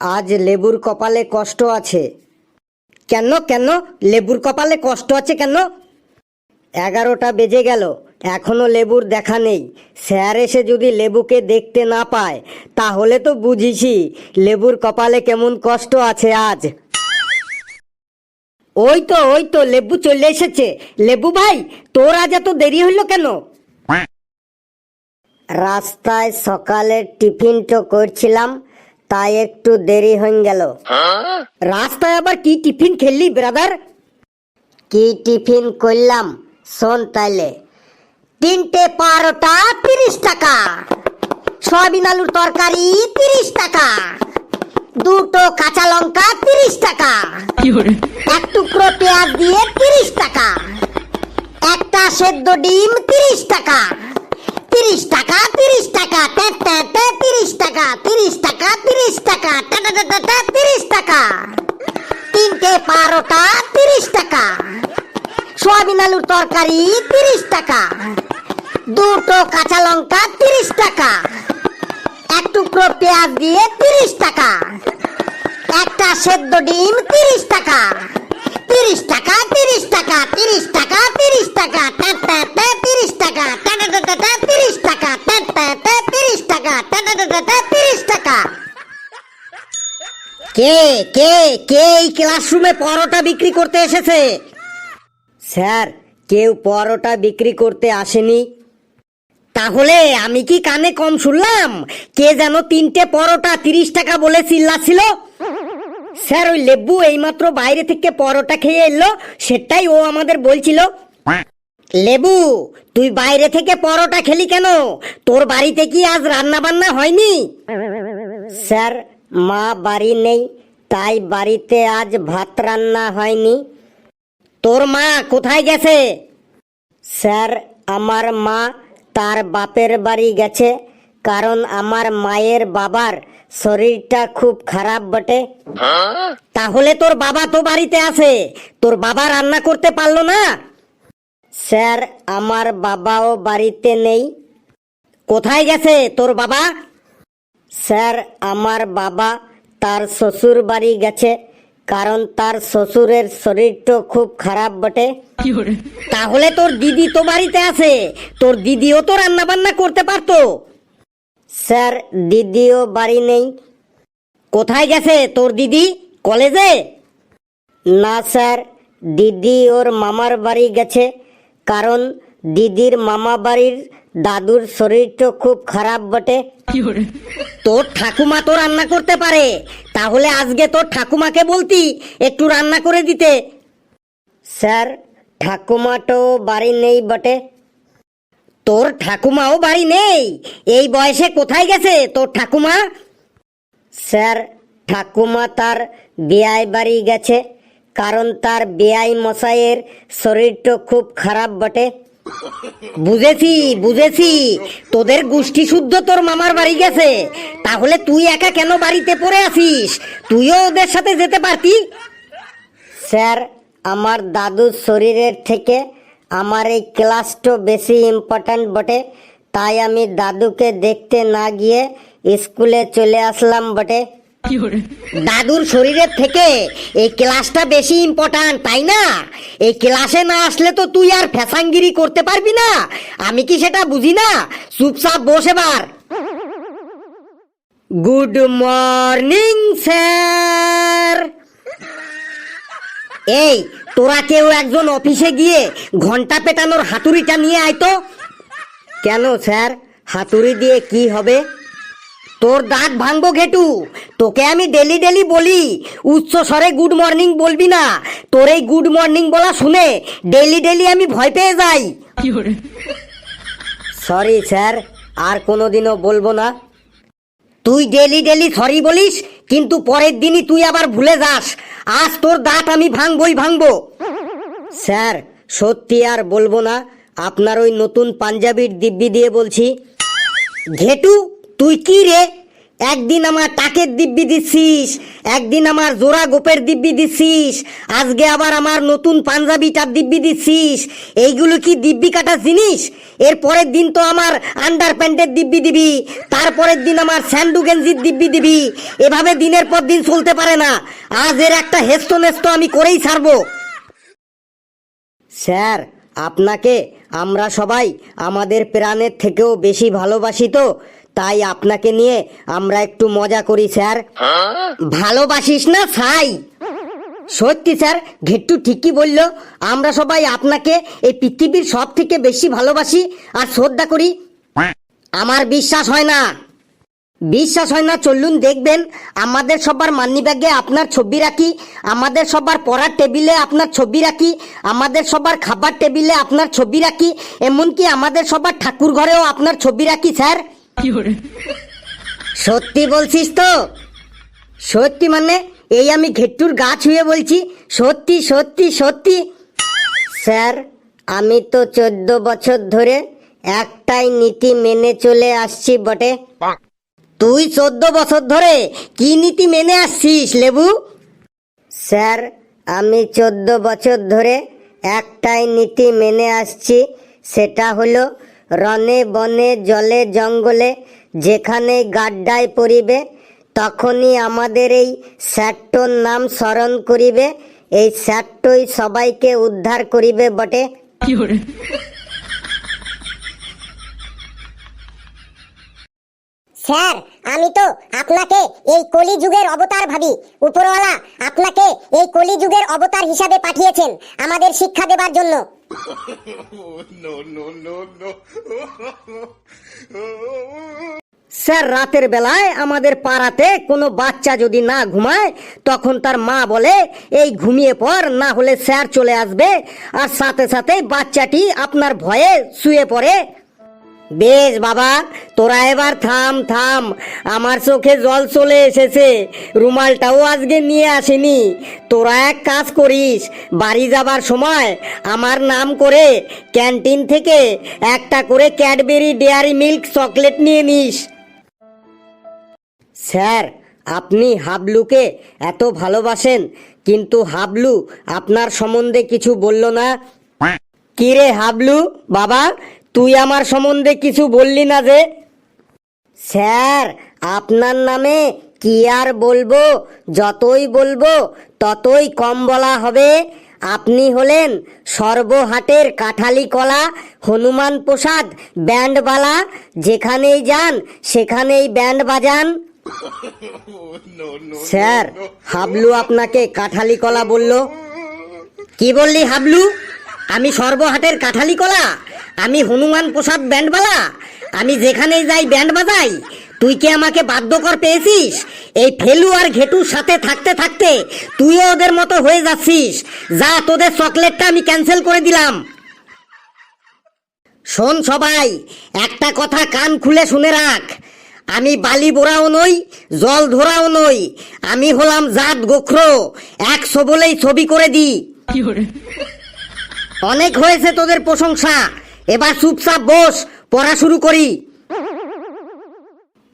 আজ লেবুর কপালে কষ্ট আছে। কেন কেন? লেবুর কপালে কষ্ট আছে কেন? এগারোটা বেজে গেল এখনও লেবুর দেখা নেই। স্যার এসে যদি লেবুকে দেখতে না পায় তাহলে তো বুঝিছি লেবুর কপালে কেমন কষ্ট আছে আজ। ওই তো ওই তো লেবু চলে এসেছে। লেবু ভাই তোর আজ এত দেরি হইল কেন? রাস্তায় সকালে টিফিন তো করছিলাম। তাই একটু দেরি হয়ে গেল। রাস্তায় আবার কি টিফিন খেললি ব্রাদার কি টিফিন করলাম? শোন তাইলে। তিনটে পারোটা তিরিশ টাকা সয়াবিন আলুর তরকারি তিরিশ টাকা দুটো কাঁচা লঙ্কা তিরিশ টাকা এক টুকরো পেঁয়াজ দিয়ে তিরিশ টাকা একটা সেদ্ধ ডিম তিরিশ টাকা তিরিশ টাকা তিরিশ টাকা ট্যা, ট্যা, ট্যা, তিরিশ টাকা তিরিশ টাকা তিরিশ টাকা ট্যা, ট্যা, ট্যা, ট্যা, ট্যা, তিরিশ টাকা তিনটে পারোটা তিরিশ টাকা সোয়াবিন আলুর তরকারি তিরিশ টাকা দুটো কাঁচা লঙ্কা তিরিশ টাকা এক টুকরো পেঁয়াজ দিয়ে তিরিশ টাকা একটা সেদ্ধ ডিম তিরিশ টাকা তিরিশ টাকা তিরিশ টাকা তিরিশ টাকা তিরিশ টাকা তিরিশ টাকা তিরিশ টাকা তিরিশ টাকা তিরিশ টাকা কে কে কে এই ক্লাসরুমে পরোটা বিক্রি করতে এসেছে স্যার, কেউ পরোটা বিক্রি করতে আসেনি। তাহলে আমি কি কানে কম শুনলাম? কে যেন তিনটে পরোটা তিরিশ টাকা বলে চিল্লাছিল স্যার, ওই লেবু এইমাত্র বাইরে থেকে পরোটা খেয়ে এলো, সেটাই ও আমাদের বলছিল। লেবু, তুই বাইরে থেকে পরোটা খেলি কেন? তোর বাড়িতে কি আজ রান্না বান্না হয়নি? স্যার, মা বাড়ি নেই, তাই বাড়িতে আজ ভাত রান্না হয়নি। তোর মা কোথায় গেছে? স্যার, আমার মা তার বাপের বাড়ি গেছে, কারণ আমার মায়ের বাবার শরীরটা খুব খারাপ বটে। তাহলে তোর বাবা তো বাড়িতে আছে, তোর বাবা রান্না করতে পারল না? স্যার, আমার বাবাও বাড়িতে নেই। কোথায় গেছে তোর বাবা? স্যার, আমার বাবা তার শ্বশুর বাড়ি গেছে কারণ তার শ্বশুরের শরীরটা খুব খারাপ বটে। তাহলে তোর দিদি তো বাড়িতে আছে। তোর দিদিও তো রান্না বান্না করতে পারতো। স্যার দিদিও বাড়ি নেই। কোথায় গেছে তোর দিদি? কলেজে? না স্যার দিদি ওর মামার বাড়ি গেছে। কারণ দিদির মামা বাড়ির দাদুর শরীরটা খুব খারাপ বটে। তোর ঠাকুমা তো রান্না করতে পারে। তাহলে আজকে তোর ঠাকুমাকে বলতি একটু রান্না করে দিতে। স্যার ঠাকুমা তো বাড়ি নেই বটে। তোর ঠাকুমাও বাড়ি নেই। এই বয়সে কোথায় গেছে তোর ঠাকুমা? স্যার ঠাকুমা তার বিয়াই বাড়ি গেছে কারণ তার বিয়াই মশাইয়ের শরীরটা খুব খারাপ বটে। বুঝেছি বুঝেছি। তোদের গোষ্ঠী শুদ্ধ তোর মামার বাড়ি গেছে। তাহলে তুই একা কেন বাড়িতে পড়ে আছিস? তুইও ওদের সাথে যেতে পারতি? স্যার, আমার দাদুর শরীরের থেকে আমার এই ক্লাসটা বেশি ইম্পর্ট্যান্ট বটে। তাই আমি দাদুকে দেখতে না গিয়ে স্কুলে চলে আসলাম বটে। দাদুর শরীরের থেকে এই ক্লাসটা বেশি ইম্পর্ট্যান্ট তাই না? এই ক্লাসে না আসলে তো তুই আর ফ্যাসাঙ্গিরি করতে পারবি না। আমি কি সেটা বুঝি না? চুপচাপ বসে বার গুড মর্নিং স্যার এই, তোরা কেউ একজন অফিসে গিয়ে ঘণ্টা পেটানোর হাতুড়িটা নিয়ে আয় তো। কেন স্যার হাতুড়ি দিয়ে কি হবে? তোর দাঁত ভাঙবো ঘেটু। তোকে আমি ডেলি ডেলি বলি উচ্চ স্বরে গুড মর্নিং বলবি না। তোর এই গুড মর্নিং বলা শুনে ডেলি ডেলি আমি ভয় পেয়ে যাই। সরি স্যার আর কোনোদিনও বলব না। তুই ডেলি ডেলি সরি বলিস কিন্তু পরের দিনই তুই আবার ভুলে যাস। আজ তোর দাঁত আমি ভাঙবই ভাঙবো। স্যার সত্যি আর বলব না আপনার ওই নতুন পাঞ্জাবির দিব্যি দিয়ে বলছি ঘেটু তুই কি রে? একদিন আমার টাকের দিব্যি দিচ্ছিস, একদিন আমার জোড়া গোপের দিব্যি দিচ্ছিস, আজকে আবার আমার নতুন পাঞ্জাবিটার দিব্যি দিচ্ছিস, এইগুলো কি দিব্যি কাটা জিনিস? এর পরের দিন তো আমার আন্ডার প্যান্টের দিব্যি দিবি তারপরের দিন আমার স্যান্ডু গেঞ্জির দিব্যি দিবি, এভাবে দিনের পর দিন চলতে পারে না, আজ এর একটা হেস্ত নেস্ত আমি করেই ছাড়বো। স্যার, আপনাকে আমরা সবাই আমাদের প্রাণের থেকেও বেশি ভালোবাসি তো তাই আপনাকে নিয়ে আমরা একটু মজা করি, স্যার। ভালোবাসিস না ছাই সত্যি, স্যার, ঘেট্টু ঠিকই বলল, আমরা সবাই আপনাকে এই পৃথিবীর সব থেকে বেশি ভালোবাসি আর শ্রদ্ধা করি। আমার বিশ্বাস হয় না। বিশ্বাস হয় না, চলুন দেখবেন, আমাদের সবার মানি ব্যাগে আপনার ছবি রাখি, আমাদের সবার পড়ার টেবিলে আপনার ছবি রাখি, আমাদের সবার খাবার টেবিলে আপনার ছবি রাখি, এমনকি আমাদের সবার ঠাকুর ঘরেও আপনার ছবি রাখি, স্যার। সত্যি বলছিস তো? সত্যি মানে এই আমি ঘেট্টুর গা ছুঁয়ে বলছি। সত্যি সত্যি সত্যি। স্যার আমি তো চোদ্দ বছর ধরে একটাই নীতি মেনে চলে আসছি বটে। তুই চোদ্দ বছর ধরে কি নীতি মেনে আসছিস লেবু? স্যার আমি চোদ্দ বছর ধরে একটাই নীতি মেনে আসছি। সেটা হলো রনে বনে, জলে, জঙ্গলে, যেখানে গাড্ডায় পড়িবে, তখনই আমাদের এই স্যাটটোর নাম স্মরণ করিবে। এই স্যাটটোই সবাইকে উদ্ধার করিবে বটে। স্যার, আমি তো আপনাকে এই কলি যুগের অবতার ভাবি। উপরওয়ালা আপনাকে এই কলি যুগের অবতার হিসাবে পাঠিয়েছেন আমাদের শিক্ষা দেবার জন্য. স্যার, রাতের বেলায় আমাদের পাড়াতে কোনো বাচ্চা যদি না ঘুমায়, তখন তার মা বলে, এই ঘুমিয়ে পর না হলে স্যার চলে আসবে। আর সাথে সাথে বাচ্চাটি আপনার ভয়ে শুয়ে পড়ে। বেশ বাবা তোরা এবার থাম থাম। আমার চোখে জল চলে এসেছে। রুমালটাও আজকে নিয়ে আসেনি। তোরা এক কাজ করিস বাড়ি যাবার সময় আমার নাম করে ক্যান্টিন থেকে একটা করে ক্যাডবেরি ডেয়ারি মিল্ক চকলেট নিয়ে নিস। স্যার আপনি হাবলুকে এত ভালোবাসেন কিন্তু হাবলু আপনার সম্বন্ধে কিছু বলল না। কিরে হাবলু বাবা তুই আমার সম্বন্ধে কিছু বললি না যে? স্যার, আপনার নামে কি আর বলব? যতই বলব, ততই কম বলা হবে। আপনি হলেন সর্বহাটের কাঠালি কলা, হনুমান প্রসাদ, ব্যান্ডবালা। যেখানেই যান, সেখানেই ব্যান্ড বাজান. স্যার, হাবলু আপনাকে কাঠালি কলা বলল। কি বললি হাবলু? আমি সর্বহাটের কাঠালি কলা? আমি হনুমান প্রসাদ ব্যান্ডবালা আমি যেখানেই যাই ব্যান্ড বাজাই। তুই কি আমাকে বাধ্যকর পেয়েছিস? এই ফেলু আর ঘেটুর সাথে থাকতে থাকতে তুইও ওদের মতো হয়ে যাচ্ছিস। যা তোদের চকলেটটা আমি ক্যান্সেল করে দিলাম। শোন সবাই একটা কথা কান খুলে শুনে রাখ। আমি বালি বোরাও নই জল ধরাও নই। আমি হলাম জাত গোখরো। একশো বলেই ছবি করে দি। অনেক হয়েছে তোদের প্রশংসা। এবার চুপচাপ বস, পড়া শুরু করি।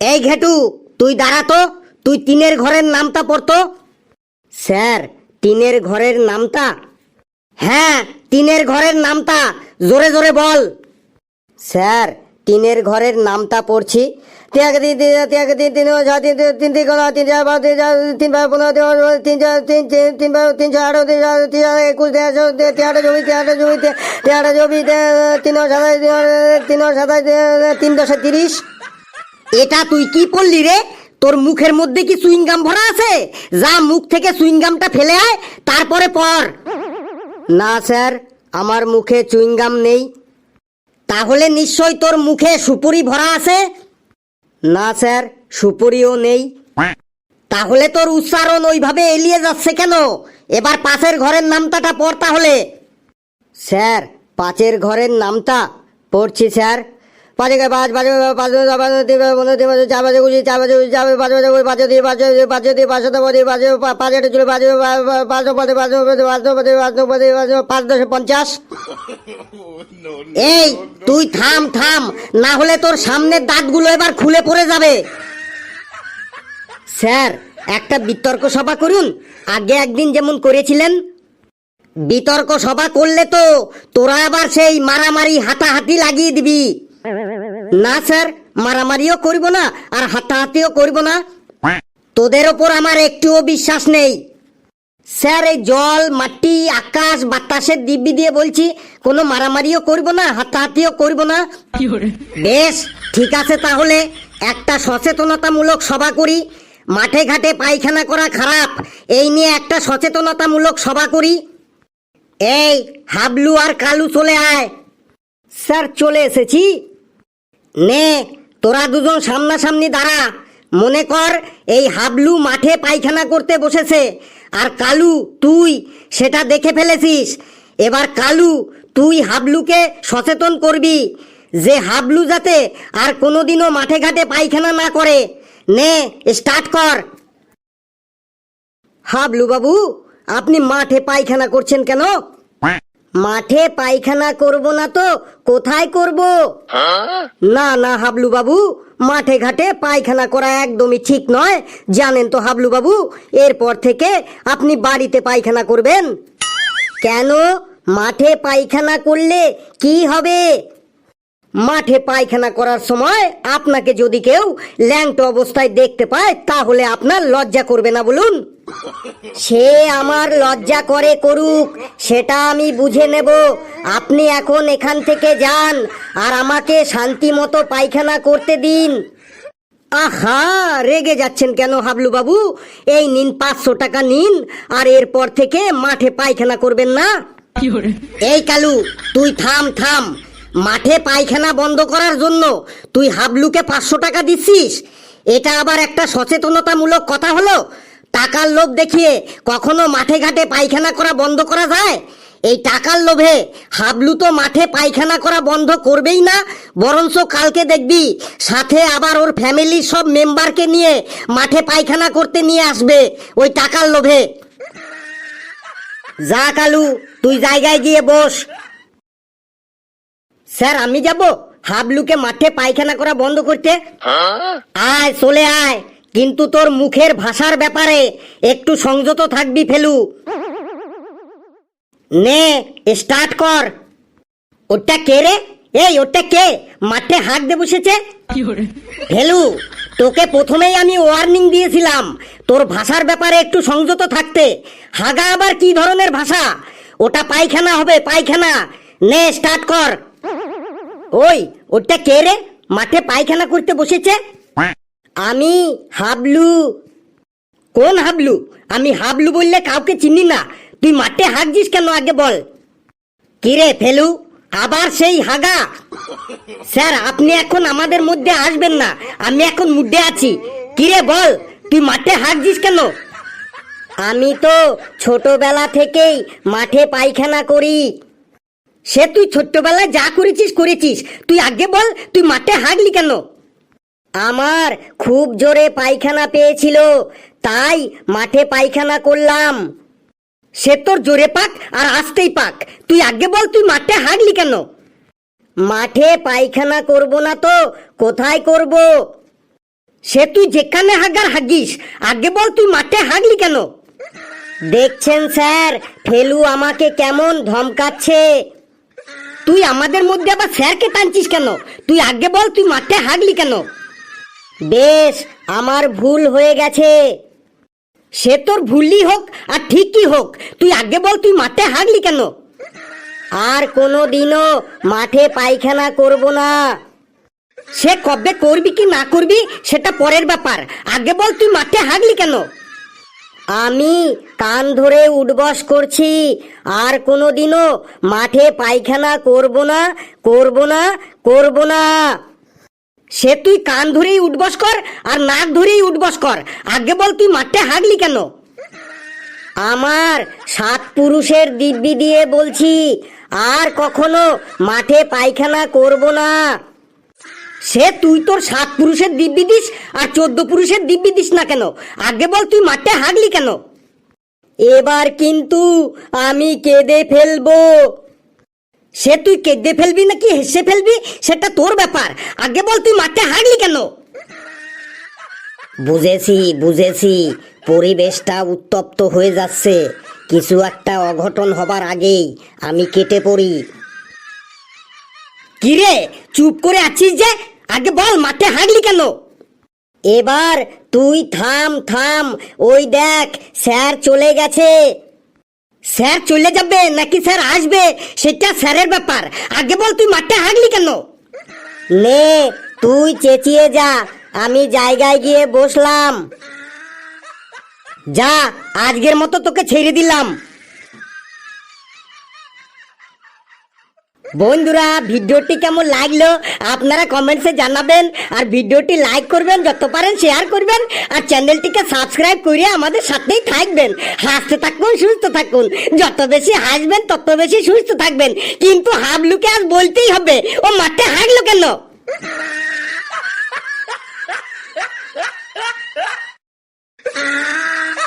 এই ঘেটু, তুই দাঁড়াতো তুই টিনের ঘরের নামটা পড়তো স্যার, টিনের ঘরের নামটা? হ্যাঁ টিনের ঘরের নামটা, জোরে জোরে বল। স্যার, টিনের ঘরের নামটা পড়ছি তিন তিন তিন তিন তিন চার তিন তিন চার তিন একুশ তিন তিন তিন তিরিশ এটা তুই কি পড়লি রে? তোর মুখের মধ্যে কি সুইংগাম ভরা আছে? যা মুখ থেকে সুইংগামটা ফেলে আয়, তারপরে পর। না, স্যার, আমার মুখে চুইংগাম নেই। তাহলে নিশ্চয় তোর মুখে সুপুরি ভরা আছে? না, স্যার, সুপুরিও নেই। তাহলে তোর উচ্চারণ ওইভাবে এলিয়ে যাচ্ছে কেন? এবার পাশের ঘরের নামটাটা পড় তাহলে। স্যার পাঁচের ঘরের নামটা পড়ছি, স্যার। পাঁচে পাঁচ পাঁচ পাঁচ পাঁচ তিন পনেরো তিন পাঁচ চার পাঁচে কুচি চার পাঁচে কুচি চার পাঁচ পাঁচে পাঁচে দিয়ে পাঁচে দিয়ে পাঁচে দিয়ে পাঁচশো পদে পাঁচে পাঁচ একটা ছিল পাঁচে পাঁচশো পদে পাঁচশো পদে পাঁচশো পদে পাঁচশো পদে পাঁচ দশে পঞ্চাশ এই তুই থাম থাম না হলে তোর সামনের দাঁতগুলো এবার খুলে পড়ে যাবে স্যার একটা বিতর্ক সভা করুন আগে একদিন যেমন করেছিলেন বিতর্ক সভা করলে তো তোরা আবার সেই মারামারি হাতাহাতি লাগিয়ে দিবি না স্যার মারামারিও করব না আর হাতাহাতিও করব না। তোদের ওপর আমার একটুও বিশ্বাস নেই। স্যার এই জল মাটি আকাশ বাতাসের দিব্যি দিয়ে বলছি কোনো মারামারিও করব না হাতাহাতিও করব না। বেশ ঠিক আছে তাহলে একটা সচেতনতামূলক সভা করি। মাঠে ঘাটে পায়খানা করা খারাপ এই নিয়ে একটা সচেতনতামূলক সভা করি। এই হাবলু আর কালু চলে আয়। স্যার চলে এসেছি। নে, তোরা দুজন সামনাসামনি দাঁড়া। মনে কর, এই হাবলু মাঠে পায়খানা করতে বসেছে। আর কালু, তুই, সেটা দেখে ফেলেছিস। এবার কালু, তুই হাবলুকে সচেতন করবি। যে হাবলু যাতে আর কোনোদিনও মাঠে ঘাটে পায়খানা না করে। নে স্টার্ট কর। হাবলু বাবু, আপনি মাঠে পায়খানা করছেন কেন? মাঠে পায়খানা করব না তো, কোথায় করব? না না, হাবলু বাবু, মাঠে ঘাটে পায়খানা করা একদমই ঠিক নয়। জানেন তো হাবলু বাবু, এরপর থেকে আপনি বাড়িতে পায়খানা করবেন। কেন? মাঠে পায়খানা করলে কি হবে? মাঠে পায়খানা করার সময় আপনাকে যদি কেউ ল্যাংটো অবস্থায় দেখতে পায় তাহলে আপনার লজ্জা করবে না বলুন। সে আমার লজ্জা করে করুক সেটা আমি বুঝে নেব। আপনি এখন এখান থেকে যান আর আমাকে শান্তি মতো পায়খানা করতে দিন। আহা রেগে যাচ্ছেন কেন হাবলু বাবু? এই নিন পাঁচশো টাকা নিন আর এরপর থেকে মাঠে পায়খানা করবেন না। এই কালু তুই থাম থাম। মাঠে পায়খানা বন্ধ করার জন্য তুই হাবলুকে পাঁচশো টাকা দিচ্ছিস? এটা আবার একটা সচেতনতামূলক কথা হলো? টাকার লোভ দেখিয়ে কখনো মাঠে ঘাটে পায়খানা করা বন্ধ করা যায়? এই টাকার লোভে হাবলু তো মাঠে পায়খানা করা বন্ধ করবেই না, বরঞ্চ কালকে দেখবি সাথে আবার ওর ফ্যামিলির সব মেম্বারকে নিয়ে মাঠে পায়খানা করতে নিয়ে আসবে ওই টাকার লোভে। যা কালু, তুই জায়গায় গিয়ে বস। স্যার আমি যাব। হাবলুকে মাঠে পায়খানা করা বন্ধ করতে। আয় চলে আয়। কিন্তু তোর মুখের ভাষার ব্যাপারে একটু সংযত থাকবি ফেলু। নে স্টার্ট কর। ওটা কে রে? এই ওটা কে? মাঠে হাঁক দে বসেছে? ফেলু তোকে প্রথমেই আমি ওয়ার্নিং দিয়েছিলাম। তোর ভাষার ব্যাপারে একটু সংযত থাকতে। হাগা আবার কি ধরনের ভাষা? ওটা পায়খানা হবে পায়খানা। নে স্টার্ট কর। ওই, ওটা কে রে? মাঠে পায়খানা করতে বসেছে? আমি হাবলু। কোন হাবলু? আমি হাবলু বললে কাউকে চিনি না। তুই মাঠে হাঁকছিস কেন আগে বল। কিরে ফেলু? আবার সেই হাগা? স্যার, আপনি এখন আমাদের মধ্যে আসবেন না। আমি এখন মুডে আছি। কিরে বল? তুই মাঠে হাঁকছিস কেন? আমি তো ছোটবেলা থেকেই মাঠে পায়খানা করি। সে তুই ছোট্টবেলায় যা করেছিস করেছিস। তুই আগে বল, তুই মাঠে হাঁকলি কেন? আমার খুব জোরে পায়খানা পেয়েছিল, তাই মাঠে পায়খানা করলাম। সে তোর জোরে পাক আর আসতেই পাক। তুই আগে বল, তুই মাঠে হাঁকলি কেন? মাঠে পায়খানা করব না তো, কোথায় করব? সে তুই যেখানে হাগার হাগিস, আগে বল, তুই মাঠে হাগলি কেন? দেখছেন স্যার, ফেলু আমাকে কেমন ধমকাচ্ছে। তুই আমাদের মধ্যে আবার স্যারকে টানছিস কেন? তুই আগে বল, তুই মাঠে হাগলি কেন? বেশ, আমার ভুল হয়ে গেছে। সে তোর ভুলই হোক আর ঠিকই হোক, তুই আগে বল, তুই মাঠে হাগলি কেন? আর কোনো দিনও মাঠে পায়খানা করব না। সে কবে করবি কি না করবি, সেটা পরের ব্যাপার। আগে বল, তুই মাঠে হাগলি কেন? আমি কান ধরে উঠবস করছি, আর কোনো দিনও মাঠে পায়খানা করব না করব না করব না। সে তুই কান ধরেই উঠবস কর, আর নাক ধরেই উঠবস কর। আগে বল তুই মাঠে হাগলি কেন? আমার সাত পুরুষের দিব্যি দিয়ে বলছি, আর কখনো মাঠে পায়খানা করব না। সে তুই তোর সাত পুরুষের দিব্যি দিস আর চোদ্দ পুরুষের দিব্যি দিস না কেন? আগে বল তুই মাঠে হাগলি কেন? এবার কিন্তু আমি কেঁদে ফেলব। সে তুই কেঁদে ফেলবি নাকি হেসে ফেলবি? সেটা তোর ব্যাপার। আগে বল তুই মাঠে হাগলি কেন? বুঝেছি বুঝেছি। পরিবেশটা উত্তপ্ত হয়ে যাচ্ছে। কিছু একটা অঘটন হবার আগেই আমি কেটে পড়ি। কিরে, চুপ করে আছিস যে? আগে বল, মাঠে হাঁটলি কেন? এবার তুই থাম থাম, ওই দেখ, স্যার চলে গেছে। স্যার চলে যাবে নাকি স্যার আসবে? সেটা স্যারের ব্যাপার। আগে বল, তুই মাঠে হাঁটলি কেন? নে, তুই চেঁচিয়ে যা, আমি জায়গায় গিয়ে বসলাম। যা, আজকের মতো তোকে ছেড়ে দিলাম। বন্ধুরা ভিডিওটি কেমন লাগল আপনারা কমেন্টসে জানাবেন আর ভিডিওটি লাইক করবেন যত পারেন শেয়ার করবেন আর চ্যানেলটিকে সাবস্ক্রাইব করে আমাদের সাথেই থাকবেন হাসতে থাকুন সুস্থ থাকুন যত বেশি হাসবেন তত বেশি সুস্থ থাকবেন কিন্তু হাবলুকে আজ বলতেই হবে ও মাঠে হাঁটলো কেন Ah!